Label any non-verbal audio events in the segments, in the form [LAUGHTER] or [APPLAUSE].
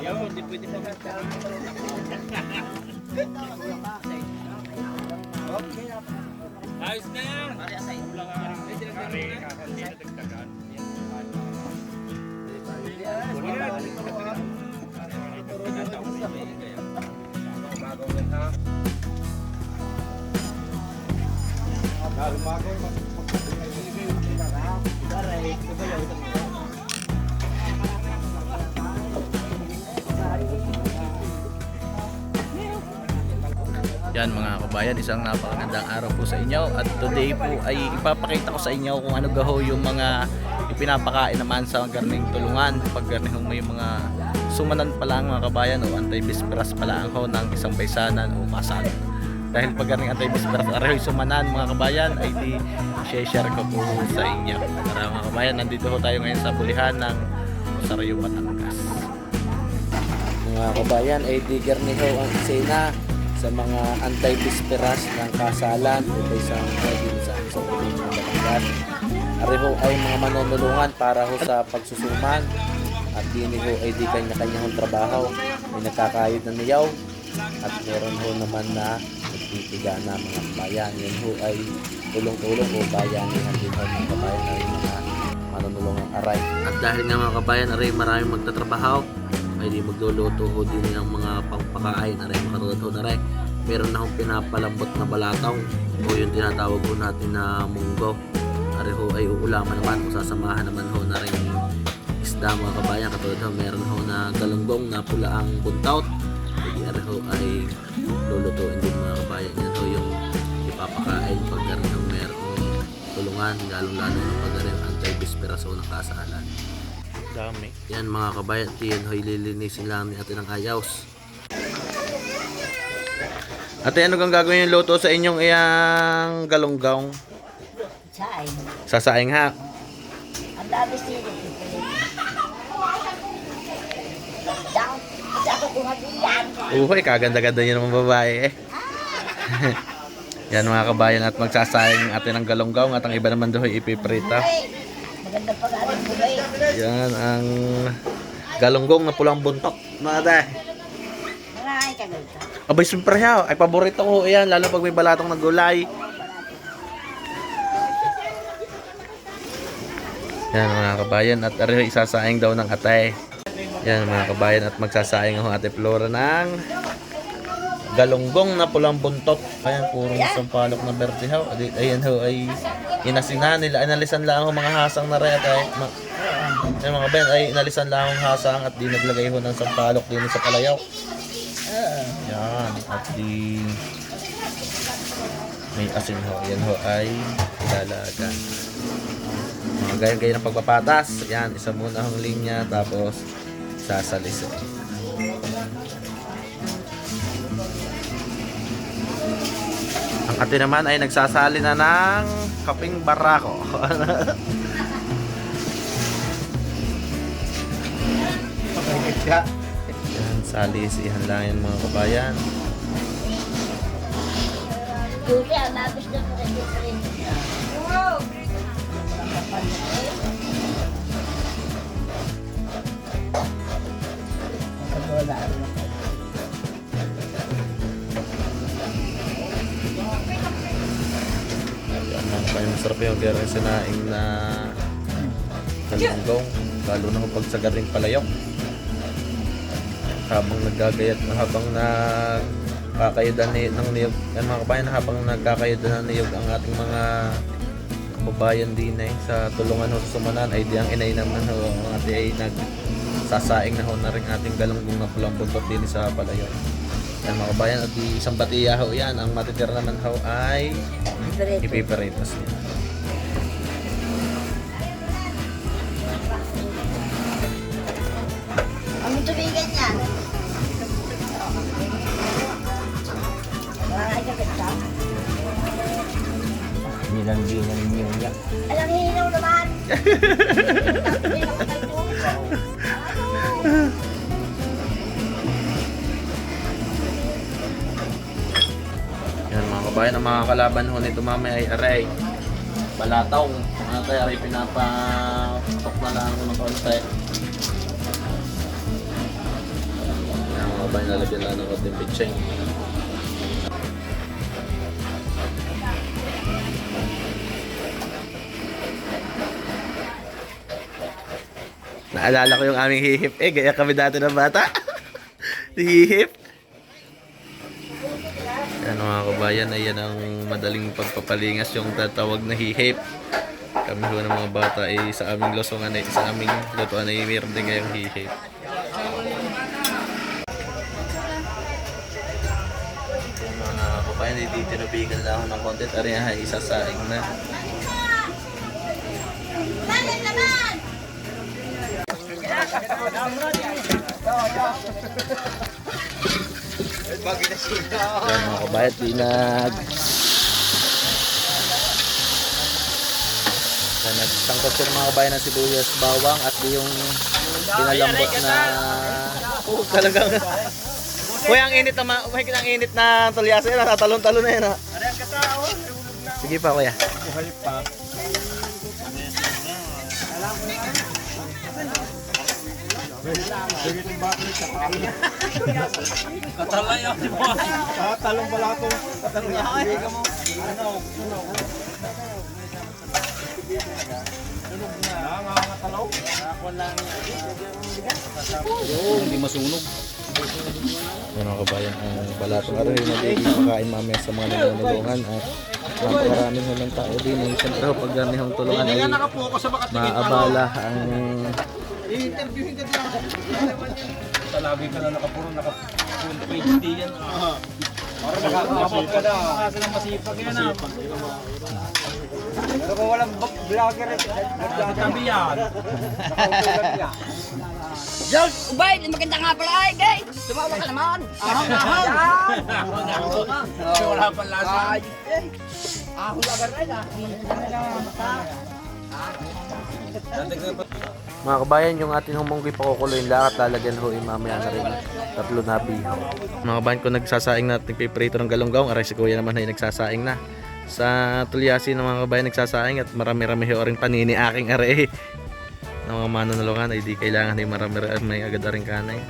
Ayaw, hindi pwede pa Ayos na yan. Kari, hindi na dagdagan. Yan mga kabayan, isang napakagandang araw po sa inyo at today po ay ipapakita ko sa inyo kung ano gaho yung mga ipinapakain naman sa garning tulungan pag garning may mga sumanan pala ang mga kabayan o antibisperas pala ang ho ng isang baysanan o kasalan. Dahil pag garning antibisperas arehoy sumanan mga kabayan ay di share ko po sa inyo. Para mga kabayan, nandito ho tayo ngayon sa bulihan ng Rosario, Batangas. Mga kabayan, ay di garniho ang eksena sa mga anti-bisperas ng kasalan o isang pwede sa ng Batangas. Ariho ay mga manunulungan para ho sa pagsusuman at dini ho ay di kanya-kanya hong trabaho. May nagkakayod na niyaw at meron ho naman na nagtitiga na mga kabayan. Yan ho ay tulong-tulong o bayanihan din ho mga kabayan ay mga manunulungang aray. At dahil nga mga kabayan aray maraming magtatrabaho. Ay magluluto ho din ng mga pangpakain. Aray makarulad ho na rin meron na hong pinapalambot na balatong. O yung tinatawag ho natin na munggo. Aray ho ay uulaman naman. O sasamahan naman ho na rin isda mga kabayan. Katulad ho meron ho na galunggong na pula ang buntaut hindi aray ho ay lulutuin din mga kabayan yan ho yung ipapakain pag garin ho merong tulungan lalong lalo na pag garin anti-bisperaso ng kasalan dami. Yan mga kabayan, yan hoy lilinisin lang ni ate ng ayaws. Ate, ano kang gagawin yung luto sa inyong iyang galunggong? Sain. Sasaing ha. Ang dami sila. Dang, kasi ako kumagin Uhoy, kaganda-ganda yun ng babae eh. Yan mga kabayan at magsasayang ate ng galunggong at ang iba naman doon ipiprita. Maganda pa buhay. Yan ang galunggong na pulang buntok. Mga ate. Marami ka. Abay, siyempre ha. Ay, paborito ko yan. Lalo pag may balatong na gulay. Yan mga kabayan. At ariho isasaing daw ng atay. Yan mga kabayan. At magsasaing ako ate Flora ng galunggong na pulang buntot. Ayan, purong sampalok na bertihaw. Adi- Ayan ho ay inasina nila. Inalisan lang ang mga hasang na rin. At ay, ma- Ayan, mga kabayan ay inalisan lang ang hasang at di naglagay ho ng sampalok din sa palayaw. Yan. At di may asin ho. Yan ho ay ilalagan. Mga gaya-gaya ng pagpapatas. Yan. Isa muna ang linya. Tapos sasalis. Ang ate naman ay nagsasali na ng kaping barako. Yan. Salisihan lang yan mga kabayan. Kuya, ang labis na ko rin Masarap yung gano'n sinaing na galunggong. Lalo na kung pag sa garing palayok. Habang naggagayat, habang nag kakayudan ni, ng niyog, yan mga kabayan, habang nagkakayudan ng niyog ang ating mga kababayan din ay sa tulungan ho sa sumanan ay di ang inay naman ho ang ate ay nag sasaing na ho na rin ating galunggong na pulang buntot din sa palayok. Yan mga kabayan at isang batiya ho yan. Ang matitira naman ho ay Diretso. ipiperitas Nilang-gilang ninyo yan. Alam, hinaw naman. Ano? Yan mga kabayan, ang mga kalaban ho nito mamaya ay aray. balataw. Mga tayo ay pinapatok na lang ng konti. Yan mga bayan lalagyan lang ng konting pitseng. Naalala ko yung aming hihip eh, gaya kami dati ng bata. [LAUGHS] hihip. Yan mga kabayan, ay yan ang madaling pagpapalingas yung tatawag na hihip. Kami ho ng mga bata ay sa aming losongan ay sa aming lutuan ay mayroon din ngayong hihip. Mga kabayan, ay dito nabigan lang ako ng content. Ari ay isasaing na. Yan mga kabayat, di nag... Yan, nagtangkot siya ng mga kabayan ng sibuyas, bawang at yung pinalambot na... Oh, talagang... Kuya, ang init na. Uy, ang init na tulyasa yun, tatalon-talon na yun ha. Sige pa kuya. Katalay ako mo. Talong balato. Talong nga. mo. Ano? Yung, hindi masunog. Yan mga kabayan, ang balatong araw yung nagiging pakain mamaya sa mga nanunulungan at napakaraming ng tao din. Yung siyempre ho, pag ganihong tulungan ay maabala ang I-interviewin ka din. Talabi ka na nakapuro, nakapuro. Hindi yan. Para nakakapag ka na. Kasi lang masipag yan ah. Pero kung walang vlogger, Tabi yan. George, ubay, maganda nga pala ay, gay. Tumawa ka naman. Ahang, ahang. Wala pa lasa. Ahang lagar rin ah. Mga kabayan, yung atin humunggoy pakukuloyin lang at lalagyan ho yung mamaya na rin tatlo na biho. Mga kabayan, kung nagsasaing na nagpiprito ng galunggong, aray si kuya naman ay nagsasaing na. Sa tulyasi ng mga kabayan nagsasaing at marami-rami ho rin panini aking aray. ng mga manunulungan ay di kailangan ay marami-rami agad rin kanay.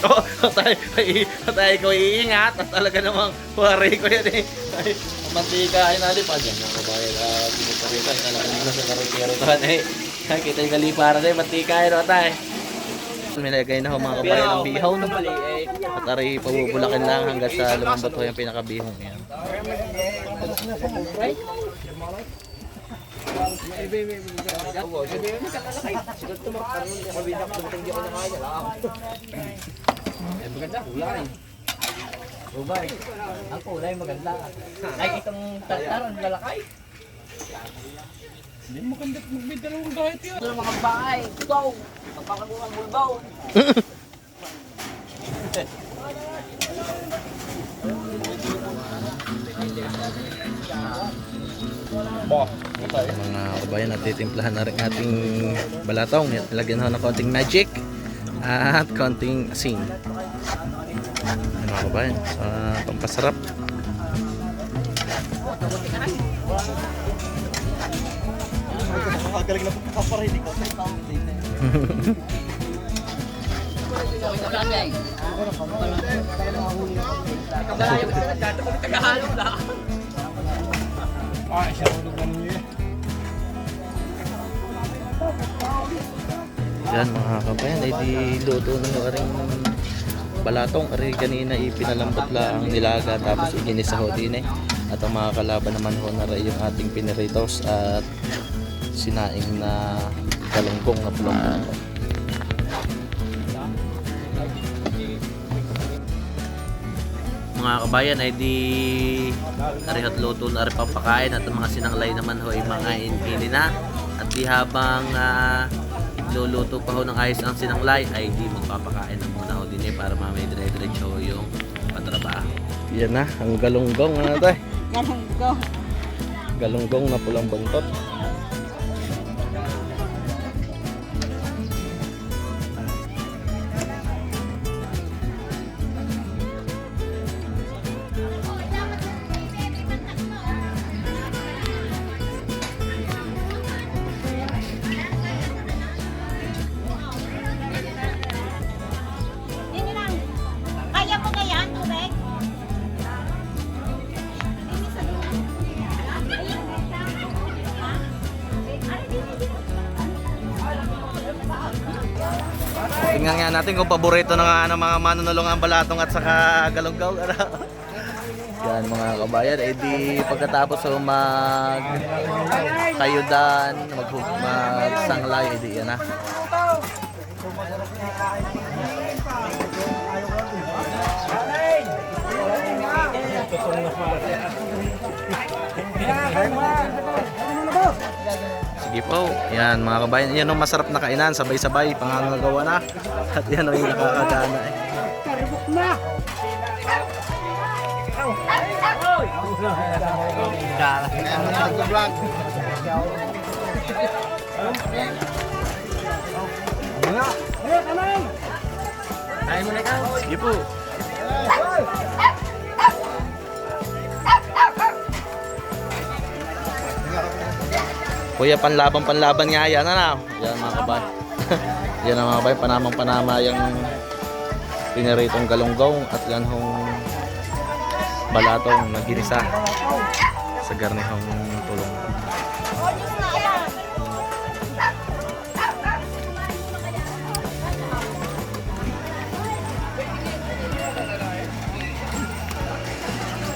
Oh, [LAUGHS] tayo, ay, tayo ko iingat at talaga namang wari ko yan eh. Ay, mantika ay nalipad yan mga kabayan. Uh, Pinuparita ay talaga naman sa karotero to eh. Ay, kita yung kalipara na mantika ay rota eh. Minagay na ho mga kabayan ng bihon. At aray pabubulakin lang hanggang sa lumambot ho yung pinakabihong yan. Ang kulay maganda. Ay, itong tartaran, lalakay. Hindi maganda magbidalawang kahit yan. Ito mga bahay. Ito. Magpakagulang bulbaw. mga kabayan at titimplahan na rin ating balatong lagyan ho ng konting magic at konting asin Ayan, mga kabayan sa pampasarap Magaling na pagkakapara, hindi ko. Ay, siya ulo ba niyo eh. yan mga kabayan ay di luto yung aring balatong ari kanina ipinalambot la ang nilaga tapos iginisa ho din eh at ang mga kalaban naman ho na yung ating piniritos at sinaing na galunggong na bulong mga kabayan ay di narihot luto na rin papakain at ang mga sinanglay naman ho ay mga inini na. At di habang ah, luluto pa ho ng ayos ang sinanglay ay di magpapakain na muna ho din eh para mamay dire-diretso yung patrabaho Yan na, ang galunggong ano eh. Ganun ko. Galunggong na pulang buntot. Natin kung paborito ng, ng mga manunulong ang balatong at saka galunggaw. [LAUGHS] Yan mga kabayan, eh di pagkatapos so mag kayudan, mag magsanglay, eh di yan na. Sige po, yan mga kabayan, yan ang masarap na kainan, sabay-sabay, pangangagawa na. At yan ang yung nakakagana eh. Nag-vlog. Sige po. Kuya, panlaban panlaban nga yan, ano? Yan mga kabay. [LAUGHS] yan mga kabay, panamang panama yung pinaritong galunggong at yan hong balatong naginisa sa garnihong tulong.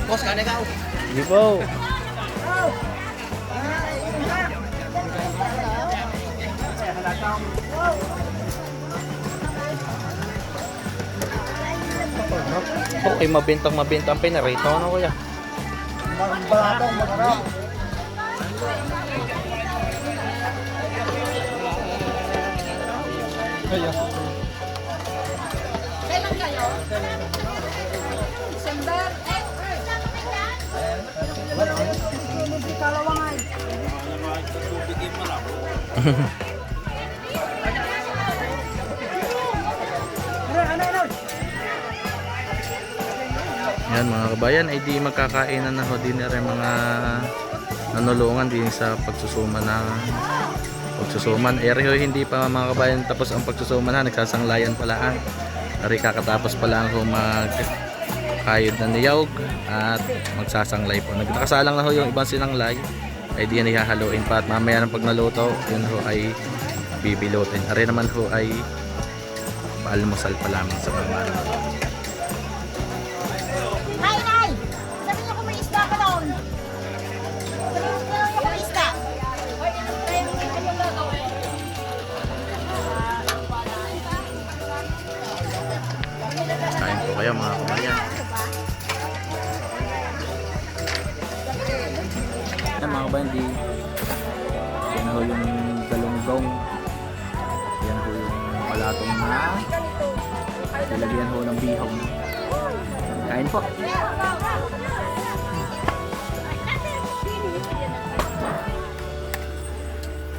Boss, kaya ikaw. Sige po. Okay, mabintang mabintang pinarito ano kuya? Balatong, masarap. December. Yan mga kabayan, ay di magkakainan na ho din na mga nanulungan din sa pagsusuma na pagsusuman. Eh ho, hindi pa mga kabayan tapos ang pagsusuman ha, nagsasanglayan pala ha. Ari kakatapos pa lang ho mag kayod na niyawg at magsasanglay po. Nagkakasalang na ho yung ibang sinanglay ay di yan ihahaluin pa at mamaya ng pag naluto, yun ho ay bibilutin. Ari naman ho ay paalmusal pa lamang sa mga Yan mga kabayan, di yan ho yung galunggong. Yan ho yung palatong na nilagyan ho ng bihong. Kain po.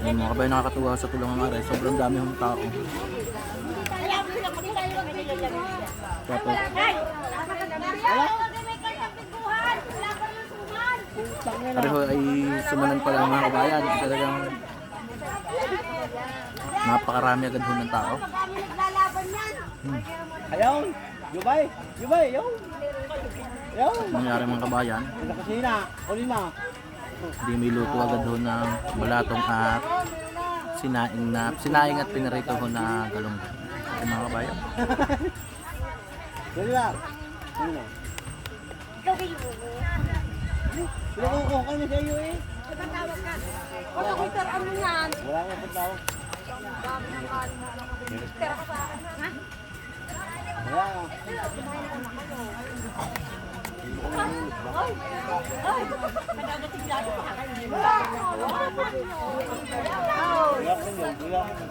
Yan mga kabayan, nakakatuwa sa tulungan nga rin. Sobrang dami hong tao. Tapos, Pareho ay sumanan pa lang mga kabayan. Talagang napakarami agad ho ng tao. Ayaw. Yubay. Yubay, ayaw. Ayaw. Nangyari mga kabayan, Sa kusina. Uli na. hindi may luto agad ho ng balatong at sinaing na sinaing at pinarito ho na galong Ay, mga kabayan. [LAUGHS] Dali lang. Ano na? Pinakukuha ka niya sa iyo eh. Ano kung pero ano yan? Wala nga pagtawag. Pero ka sa akin, ha? Wala. Ay! Ay! Madadating lagi pa mo. Wala ka niya. Wala ka niya.